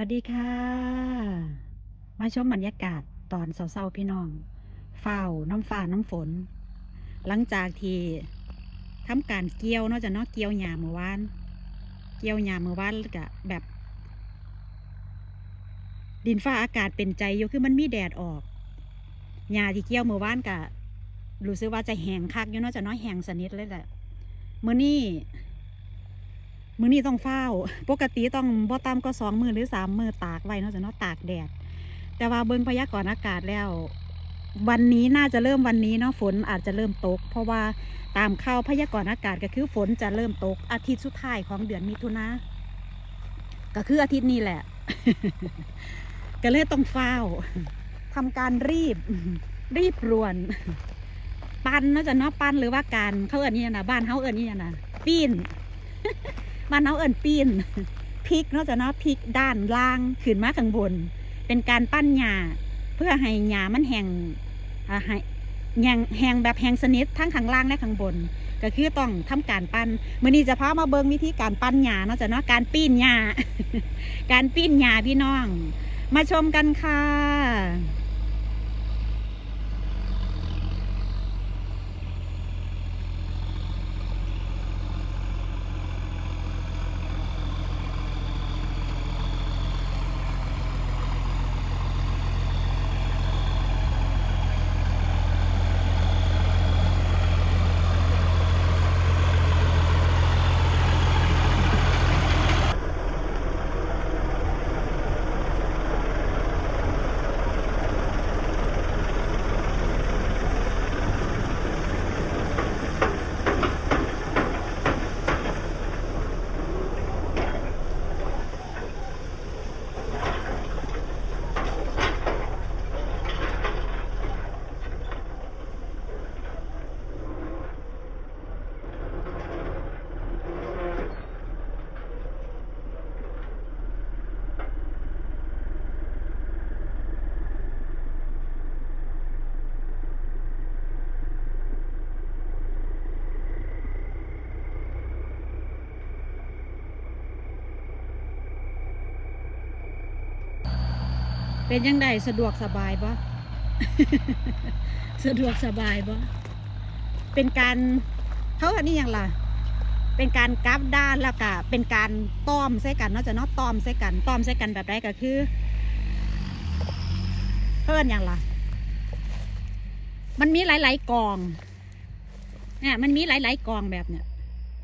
วัสดีค่ะ มาชมบรรยากาศตอนเศร้าๆพี่น้องเฝ้าน้ำฟ้าน้ำฝน หลังจากที่ทำการเกี่ยวเนาะจะเนาะเกี่ยวหญ้าเมื่อวาน เกี่ยวหญ้าเมื่อวานก็แบบ ดินฟ้าอากาศเป็นใจอยู่คือมันมีแดดออกหญ้าที่เกี่ยวเมื่อวานก็รู้สึกว่าจะแห้งคักอยู่นาะจะเนาะแห้งสนิทเลยแหละเมื้อนี้ มือนี้ต้องเฝ้า ปกติต้องบ่ต่ำก็สองมือหรือสามมือตากไว้เนาะจะเนาะตากแดด แต่ว่าเบิ่งพยากรณ์อากาศแล้ว วันนี้น่าจะเริ่มวันนี้เนาะฝนอาจจะเริ่มตก เพราะว่าตามข่าวพยากรณ์อากาศก็คือฝนจะเริ่มตก อาทิตย์สุดท้ายของเดือนมิถุนาก็คืออาทิตย์นี้แหละ ก็เลยต้องเฝ้าทำการรีบ รีบรวน ปั้นเนาะจะเนาะปั้นหรือว่าการเขาเอิ้นนี่นะบ้านเขาเอิ้นนี่นะปีน บ้านเขาเอิ้นปีนพิกเนาะจะเนาะพลิกด้านล่างขึ้นมาข้างบน เป็นการปั้นหญ้าเพื่อให้หญ้ามันแห้งให้แห้งแห้งแบบแห้งสนิททั้งข้างล่างและข้างบน ก็คือต้องทำการปั้นมื้อนี้จะพามาเบิ่งวิธีการปั้นหญ้าเนาะจะเนาะการปีนหญ้าการปีนหญ้าพี่น้อง มาชมกันค่ะ เป็นยังไงสะดวกสบายปะสะดวกสบายปะเป็นการเขาอันนี้ยังล่ะ เป็นการกราฟด้านแล้วก็เป็นการต้อมใส่กันนาะจะเนาะต้อมใส่กันต้อมใส่กันแบบไรก็คือเพิ่นอย่างล่ะ มันมีหลาย ๆกองเนี่ยมันมีหลาย ๆกองแบบเนี้ย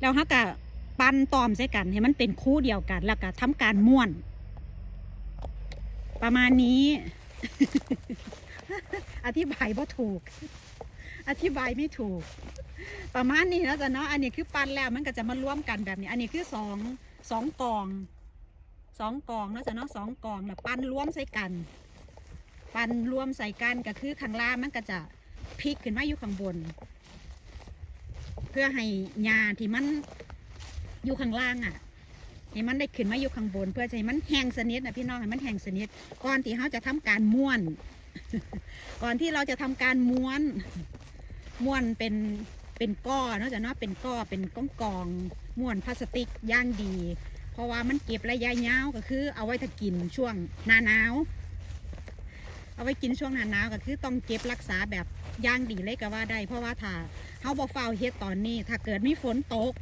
แล้วเขาก็ปั้นต้อมใส่กันให้มันเป็นคู่เดียวกัน แล้วก็ทำการม้วน ประมาณนี้ อธิบายว่าถูก อธิบายไม่ถูก ประมาณนี้นะจ๊ะเนาะอันนี้คือปั้นแล้วมันก็จะมาร่วมกันแบบนี้ อันนี้คือสองสองกองสองกองนะจ๊ะเนาะสองกองแบบปั้นร่วมใส่กัน ปั้นร่วมใส่กันก็คือข้างล่างมันก็จะพลิกขึ้นมาอยู่ข้างบน เพื่อให้หญ้าที่มันอยู่ข้างล่างอะ ให้มันได้ขึ้นมาอยู่ข้างบน เพื่อให้มันแห้งสนิทนะพี่น้องให้มันแห้งสนิทก่อนที่เราจะทำการม้วน ก่อนที่เราจะทำการม้วน ม้วนเป็นเป็นก้อนเนาะจะเนาะเป็นก้อเป็นก้องกองม้วนพลาสติกย่างดี เพราะว่ามันเก็บระยะยาวก็คือ เอาไว้ถ้ากินช่วงหน้าหนาวเอาไว้กินช่วงหน้าหนาวก็คือต้องเก็บรักษาแบบย่างดีเลยก็ว่าได้ เพราะว่าถ้าเขาบ่เฝ้าเฮ็ดตอนนี้ ถ้าเกิดมีฝนตก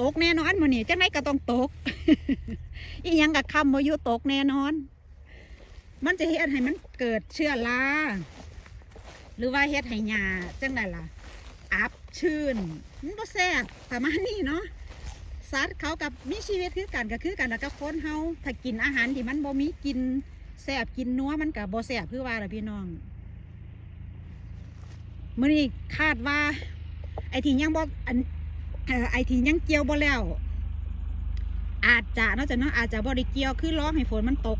ตกแน่นอนมื้อนี้จังไดก็ต้องตก อีหยังกับคำบ่อยู่ตกแน่นอน มันจะเฮ็ดให้มันเกิดเชื้อราหรือว่าเฮ็ดให้หญ้าจังไดล่ะ อับชื้นมันบ่แซ่บประมาณนี้เนาะสัตว์เขากับมีชีวิตคือกันก็คือกันแล้วก็คนเฮาถ้ากินอาหารที่มันบ่มีกินแซ่บกินนัวมันก็บ่แซ่บคือว่าล่ะพี่น้องมื้อนี้คาดว่า ไอ้ที่ยังบ่อัน ไอทียังเกี่ยวบ่แล้ว อาจจะนอกจากนั้นอาจจะบ่ได้เกี่ยวคือร้องให้ฝนมันตก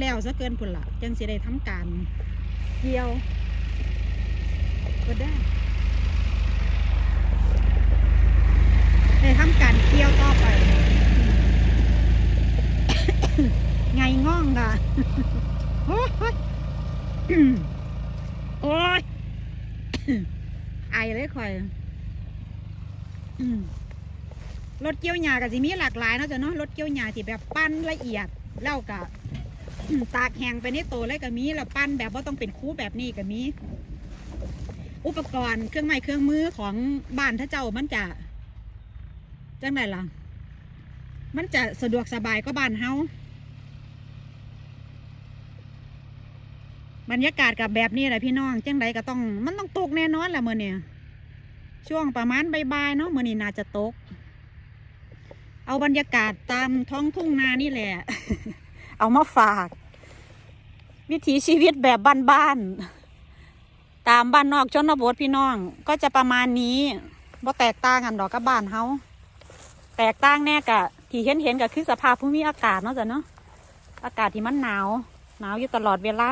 แล้วซะเกินพุ่นละจังสิได้ทำการเกี่ยวก็ได้ได้ทำการเกี่ยวต่อไป ไงง่องด่ะโอ้ยโอ้ยไอเลยข่อย รถเกี่ยวหญ้าก็สิมีหลากหลายเนาะจ้ะเนาะรถเกี่ยวหญ้าที่แบบปั้นละเอียดแล้วก็ตากแห้งไปในโตเลยก็มีแล้วปั้นแบบว่าต้องเป็นคู่แบบนี้ก็มี อุปกรณ์เครื่องไม้เครื่องมือของบ้านถ้าเจ้ามันจะจังไดล่ะ มันจะสะดวกสบายก็บ้านเฮาบรรยากาศกับแบบนี้แหละพี่น้องจังไดก็ต้อง มันต้องตกแน่นอนแหละเมื่อเนี่ย ช่วงประมาณบ่ายๆเนาะมื่อนี้น่าจะตก เอาบรรยากาศตามท้องทุ่งนานี่แหละ เอามาฝาก วิถีชีวิตแบบบ้านๆตามบ้านนอกชนบทพี่น้อง ก็จะประมาณนี้บ่แตกต่างกันดอกกับบ้านเฮาแตกต่างแน่กะ ที่เห็นเห็นก็คือสภาพภูมิอากาศเนาะจ้ะเนาะอากาศที่มันหนาว หนาวอยู่ตลอดเวลา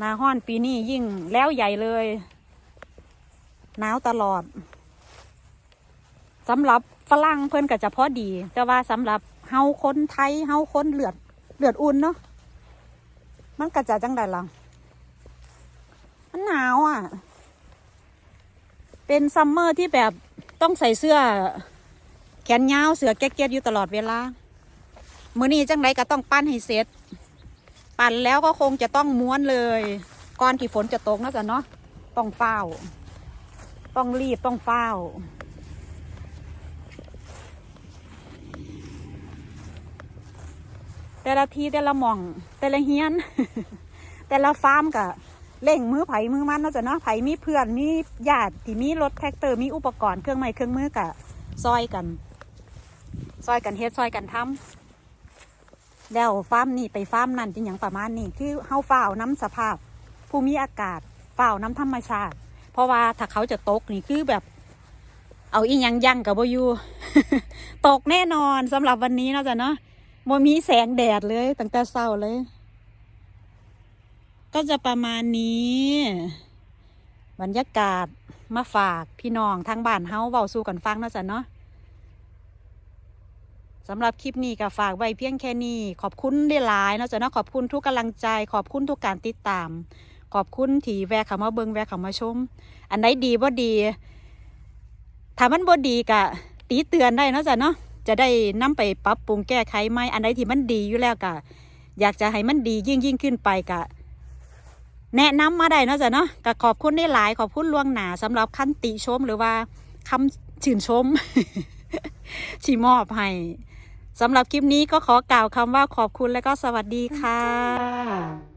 นาห้อนปีนี้ยิ่งแล้วใหญ่เลย หนาวตลอดสำหรับฝรั่งเพิ่อนก็จะพอดี แต่ว่าสำหรับเฮาคนไทยเฮาคนเลือดเลือดอุ่นเนาะมันก็จะจังไดล่ะมันหนาวอะ เป็นซัมเมอร์ที่แบบต้องใส่เสื้อ แขนยาวเสือแก๊กๆอยู่ตลอดเวลามื้อนี้จังไดก็ต้องปั้นให้เสร็จปั่นแล้วก็คงจะต้องม้วนเลย ก่อนที่ฝนจะตกนะจ๊ะเนาะต้องเฝ้า ต้องรีบต้องเฝ้า แต่ละทีแต่ละหม่อง แต่ละเฮียน แต่ละฟาร์มกะเล่งมือไผ่มือมันเนาะจ้ะเนาะไผ่มีเพื่อนมีญาติที่มีรถแท็กเตอร์มีอุปกรณ์เครื่องไม้เครื่องมือกะซอยกัน ซอยกันเฮ็ดซอยกันทำแล้วฟาร์มนี่ไปฟาร์มนั่นเป็นอย่างประมาณนี้คือเฮาฝ้าวน้ำสภาพ ภูมิอากาศฝ้าวน้ำธรรมชาติ ราะว่าถ้าเขาจะตกนี่คือแบบ เอาอีหยังยั่งกับโบอยูตกแน่นอนสำหรับวันนี้เนาะจ้ะเนาะบ่มีแสงแดดเลยตั้งแต่เช้าเลย ก็จะประมาณนี้ บรรยากาศมาฝากพี่น้องทางบ้านเฮาเว้าสู่กันฟังนะจ้ะเนาะสำหรับคลิปนี้ก็ฝากไว้เพียงแค่นี้ ขอบคุณได้หลายเนาะจ้ะเนาะขอบคุณทุกกำลังใจ ขอบคุณทุกการติดตาม ขอบคุณที่แวะเข้ามาเบิงแวะเข้ามาชม อันไหนดีบ่ดีถ้ามันบ่ดีก็ตีเตือนได้เนาะจ้ะเนาะจะได้นำไปปรับปรุงแก้ไขไหมอันใดที่มันดีอยู่แล้วก็อยากจะให้มันดียิ่งยิ่งขึ้นไปก็แนะนำมาได้เนาะจ้ะเนาะก็ขอบคุณได้หลายขอบคุณล่วงหนาสำหรับคำติชมหรือว่าคำชื่นชมที่มอบให้สำหรับคลิปนี้ก็ขอกล่าวคำว่าขอบคุณและก็สวัสดีค่ะ